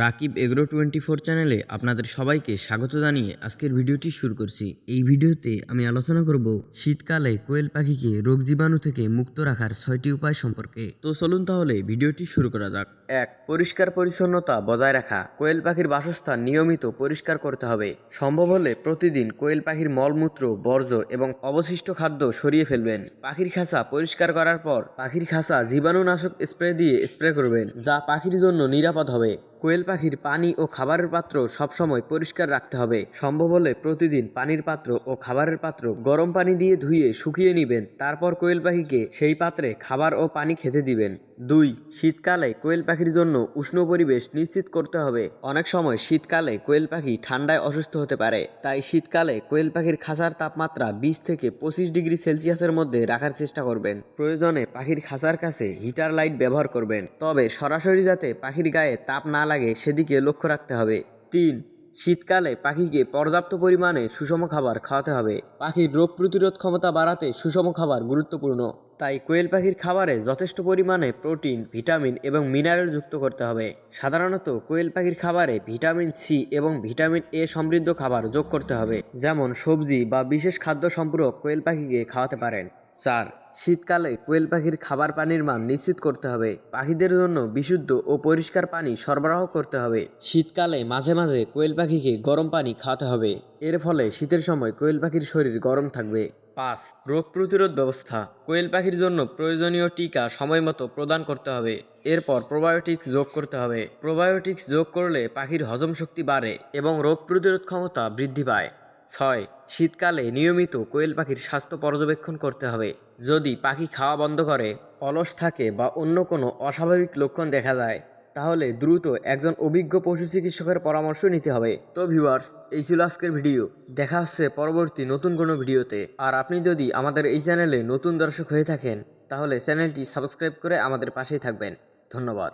Rakib agro twenty four চ্যানেলে আপনাদের সবাইকে স্বাগত জানিয়ে আজকের ভিডিওটি শুরু করছি। এই ভিডিওতে আমি আলোচনা করব শীতকালে কোয়েল পাখিকে রোগ জীবাণু থেকে মুক্ত রাখার ছয়টি উপায় সম্পর্কে। তো চলুন তাহলে ভিডিওটি শুরু করা যাক। এক, পরিষ্কার পরিচ্ছন্নতা বজায় রাখা। কোয়েল পাখির বাসস্থান নিয়মিত পরিষ্কার করতে হবে। সম্ভব হলে প্রতিদিন কোয়েল পাখির মলমূত্র, বর্জ্য এবং অবশিষ্ট খাদ্য সরিয়ে ফেলবেন। পাখির খাঁচা পরিষ্কার করার পর পাখির খাঁচা জীবাণুনাশক স্প্রে দিয়ে স্প্রে করবেন, যা পাখির জন্য নিরাপদ হবে। কোয়েল পাখির পানি ও খাবারের পাত্র সবসময় পরিষ্কার রাখতে হবে। সম্ভব হলে প্রতিদিন পানির পাত্র ও খাবারের পাত্র গরম পানি দিয়ে ধুয়ে শুকিয়ে নেবেন। তারপর কোয়েল পাখিকে সেই পাত্রে খাবার ও পানি খেতে দিবেন। দুই, শীতকালে কোয়েল পাখির জন্য উষ্ণ পরিবেশ নিশ্চিত করতে হবে। অনেক সময় শীতকালে কোয়েল পাখি ঠান্ডায় অসুস্থ হতে পারে। তাই শীতকালে কোয়েল পাখির খাঁচার তাপমাত্রা বিশ থেকে পঁচিশ ডিগ্রি সেলসিয়াসের মধ্যে রাখার চেষ্টা করবেন। প্রয়োজনে পাখির খাঁচার কাছে হিটার লাইট ব্যবহার করবেন। তবে সরাসরি যাতে পাখির গায়ে তাপ না লাগে সেদিকে লক্ষ্য রাখতে হবে। তিন, শীতকালে পাখিকে পর্যাপ্ত পরিমাণে সুষম খাবার খাওয়াতে হবে। পাখির রোগ প্রতিরোধ ক্ষমতা বাড়াতে সুষম খাবার গুরুত্বপূর্ণ। তাই কোয়েল পাখির খাবারে যথেষ্ট পরিমাণে প্রোটিন, ভিটামিন এবং মিনারেল যুক্ত করতে হবে। সাধারণত কোয়েল পাখির খাবারে ভিটামিন সি এবং ভিটামিন এ সমৃদ্ধ খাবার যোগ করতে হবে। যেমন সবজি বা বিশেষ খাদ্য সম্পূরক কোয়েল পাখিকে খাওয়াতে পারেন। চার শীতকালে কোয়েল পাখির খাবার পানির মান নিশ্চিত করতে হবে। পাখিদের জন্য বিশুদ্ধ ও পরিষ্কার পানি সরবরাহ করতে হবে। শীতকালে মাঝে মাঝে কোয়েল পাখিকে গরম পানি খাওয়াতে হবে। এর ফলে শীতের সময় কোয়েল পাখির শরীর গরম থাকবে। পাঁচ, রোগ প্রতিরোধ ব্যবস্থা। কোয়েল পাখির জন্য প্রয়োজনীয় টিকা সময় মতো প্রদান করতে হবে। এরপর প্রোবায়োটিক্স যোগ করতে হবে। প্রোবায়োটিক্স যোগ করলে পাখির হজম শক্তি বাড়ে এবং রোগ প্রতিরোধ ক্ষমতা বৃদ্ধি পায়। ছয়, শীতকালে নিয়মিত কোয়েল পাখির স্বাস্থ্য পর্যবেক্ষণ করতে হবে। যদি পাখি খাওয়া বন্ধ করে, অলস থাকে বা অন্য কোনো অস্বাভাবিক লক্ষণ দেখা যায় তাহলে দ্রুত একজন অভিজ্ঞ পশু চিকিৎসকের পরামর্শ নিতে হবে। তো ভিউয়ার্স, এই ছিল আজকের ভিডিও। দেখা হচ্ছে পরবর্তী নতুন কোনো ভিডিওতে। আর আপনি যদি আমাদের এই চ্যানেলে নতুন দর্শক হয়ে থাকেন, তাহলে চ্যানেলটি সাবস্ক্রাইব করে আমাদের পাশেই থাকবেন। ধন্যবাদ।